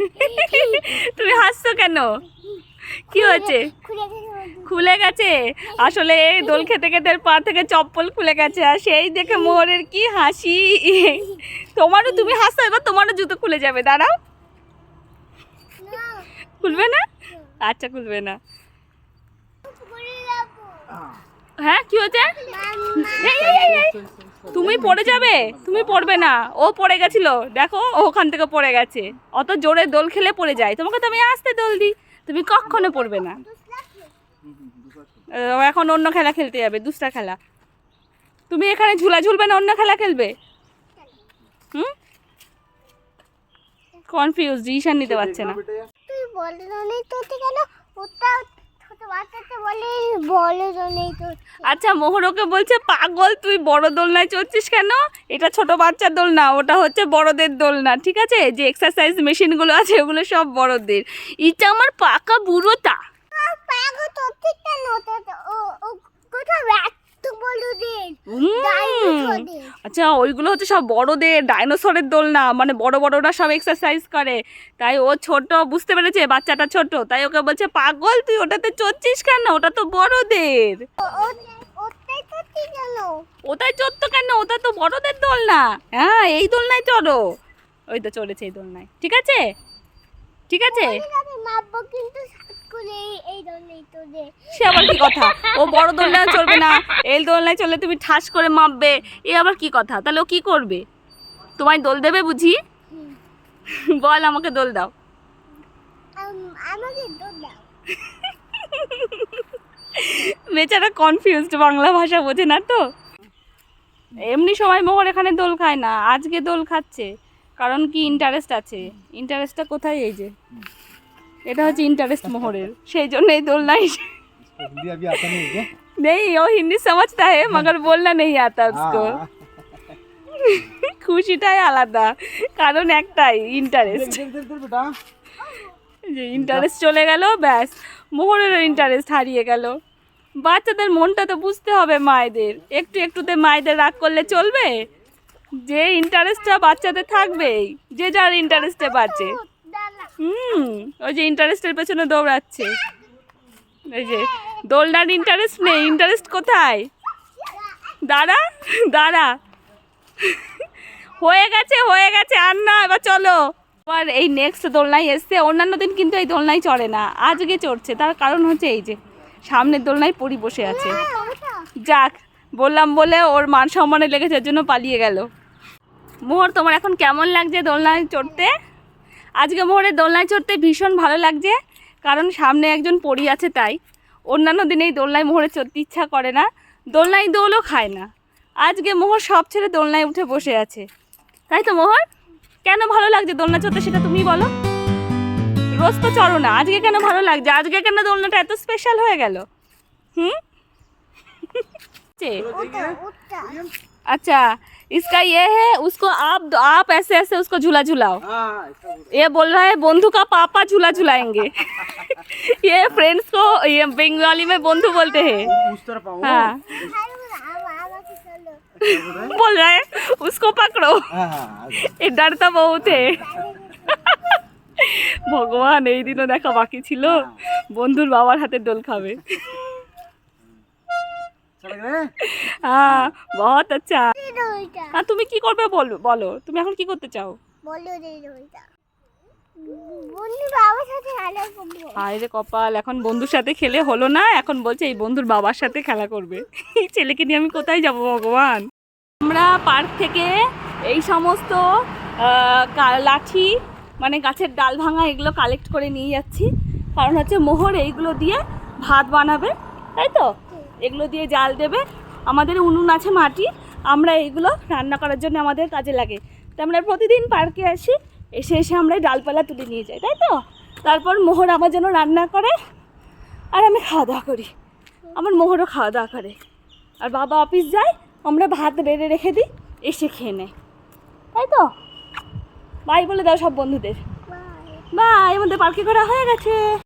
তুমি হাসছো কেন? কি হয়েছে? খুলে গেছে? আসলে এই দোল খেতে খেতে পা থেকে চপ্পল খুলে গেছে আর সেই দেখে মোহরের কি হাসি। তোমারও তুমি হাসছো এবার তোমারও জুতো খুলে যাবে দাঁড়াও। খুলবে না? আচ্ছা খুলবে না। হ্যাঁ কি হয়েছে? তুমি পড়ে যাবে? তুমি পড়বে না। ও পড়ে গেছিল। দেখো, ও ওখান থেকে পড়ে গেছে। অত জোরে দোল খেলে পড়ে যায়। তোমাকে তো আমি আসতে দোল দিই। তুমি কখনো পড়বে না। ও, এখন অন্য খেলা খেলতে যাবে, দুসরা খেলা। তুমি এখানে ঝুলা ঝুলবে না, অন্য খেলা খেলবে? হুম? কনফিউজ ডিসিশন নিতে পারছে না। তুই বলে নেই তো কেন ওটা আচ্ছা মোহরকে বলছে, পাগল, তুই বড় দোলনায় চলছিস কেন? এটা ছোট বাচ্চার দোলনা, ওটা হচ্ছে বড়দের দোলনা, ঠিক আছে? যে এক্সারসাইজ মেশিনগুলো আছে, ওগুলো সব বড়দের। এটা আমার পাকা বুড়োটা আচ্ছা ওইগুলো হচ্ছে সব বড়দের ডাইনোসরের দোলনা মানে বড় বড়রা সব এক্সারসাইজ করে। তাই ও ছোট বুঝতে পেরেছে? বাচ্চাটা ছোট। তাই ওকে বলছে পাগল তুই ওটাতে চড়ছিস কেন? ওটা তো বড়দের। ওটাই চড়তো কেন? ওটা তো বড়দের দোলনা। হ্যাঁ এই দোলনায় চড়ো। ওই তো চড়েছে এই দোলনায়। ঠিক আছে? ঠিক আছে? ঠিক আছে কিন্তু স্কুলে এই- সে আবার কি কথা? ও বড় দোলনায় চড়বে না। এই দোলনায় চললে তুমি ঠাস করে মাপবে। এ আবার কি কথা? তাহলে ও কি করবে? তোমায় দোল দেবে বুঝি? বল আমাকে দোল দাও। আম- আমাকে দাও। বেচারা কনফিউজড বাংলা ভাষা বোঝে না তো। এমনি সময় মোহর এখানে দোল খায় না। আজকে দোল খাচ্ছে। কারণ কি ইন্টারেস্ট আছে? ইন্টারেস্টটা কোথায় এই যে? এটা হচ্ছে ইন্টারেস্ট মোহরের। সেই জন্যই দোলনা নেই ও হিন্দি সমাজটা হে মগর বলনা নেই আতা উসকো। খুশিটাই আলাদা কারণ একটাই ইন্টারেস্ট যে ইন্টারেস্ট চলে গেল ব্যাস মোহরেরও ইন্টারেস্ট হারিয়ে গেল। বাচ্চাদের মনটা তো বুঝতে হবে মায়েদের। একটু একটুতে মায়েদের রাগ করলে চলবে। যে ইন্টারেস্টটা বাচ্চাদের থাকবেই যে যার ইন্টারেস্টে বাঁচে। হুম, ওই যে ইন্টারেস্টের পেছনে দৌড়াচ্ছে। এই যে, দোলনার ইন্টারেস্ট নেই ইন্টারেস্ট কোথায়? দাঁড়া দাঁড়া। হয়ে গেছে হয়ে গেছে, আর না, এবার চলো। আবার এই নেক্সট দোলনায় এসছে, অন্যান্য দিন কিন্তু এই দোলনায় চড়ে না, আজকে চড়ছে, তার কারণ হচ্ছে এই যে, সামনের দোলনায় পরি বসে আছে। যাক, বললাম বলে ওর মান সম্মানে লেগেছে জন্য পালিয়ে গেল। মোহর, তোমার এখন কেমন লাগছে দোলনায় চড়তে? আজকে মোহরের দোলনায় চড়তে ভীষণ ভালো লাগছে কারণ সামনে একজন পড়ি আছে তাই। অন্যান্য দিনে এই দোলনায় মোহরে চড়তে ইচ্ছা করে না দোলনায় দোলও খায় না। আজকে মোহর সব ছেড়ে দোলনায় উঠে বসে আছে। তাই তো মোহর? কেন ভালো লাগছে দোলনা চড়তে সেটা তুমি বলো। রোজ তো চড়ো না আজকে কেন ভালো লাগছে? আজকে কেন দোলনাটা এত স্পেশাল হয়ে গেল? হুম? আচ্ছা इसका ये है उसको आप आप ऐसे ऐसे उसको झूला झुलाओ हाँ ऐसा बोलो। ये बोल रहा है बंधु का पापा झूला झुलाएंगे ये फ्रेंड्स को ये बंगाली में बंधु बोलते हैं उस तरफ आओ हाँ আমাকে চলো बोल रहा है उसको पकड़ो हाँ हाँ आ जाओ। ये डरता बहुत है ভগবান এই দিনও দেখা বাকি ছিল বন্ধুর বাবার হাতে দোল খাবে चल गए হ্যাঁ বহুত আচ্ছা। আর তুমি কি করবে বলো বলো। তুমি এখন কি করতে চাও? বলো রে ওইটা বন্ধু বাবার সাথে খেলা করব। হায় রে কপাল এখন বন্ধুর সাথে খেলে হলো না এখন বলছে এই বন্ধুর বাবার সাথে খেলা করবে। এই ছেলেকে নিয়ে আমি কোথায় যাব ভগবান? আমরা পার্ক থেকে এই সমস্ত লাঠি মানে গাছের ডাল ভাঙা এগুলো কালেক্ট করে নিয়ে যাচ্ছি। কারণ হচ্ছে মোহর এইগুলো দিয়ে ভাত বানাবে তাই তো? এগুলো দিয়ে জাল দেবে। আমাদের উনুন আছে মাটি আমরা এইগুলো রান্না করার জন্য আমাদের কাজে লাগে। তো আমরা প্রতিদিন পার্কে আসি এসে এসে আমরা এই ডালপালা তুলে নিয়ে যাই তাই তো? তারপর মোহর আমার জন্য রান্না করে আর আমি খাওয়া দাওয়া করি। আমার মোহরও খাওয়া দাওয়া করে। আর বাবা অফিস যায় আমরা ভাত বেড়ে রেখে দিই এসে খেয়ে নেয়। তাই তো? বাই বলে দাও সব বন্ধুদের। বাই আমাদের পার্কে করা হয়ে গেছে।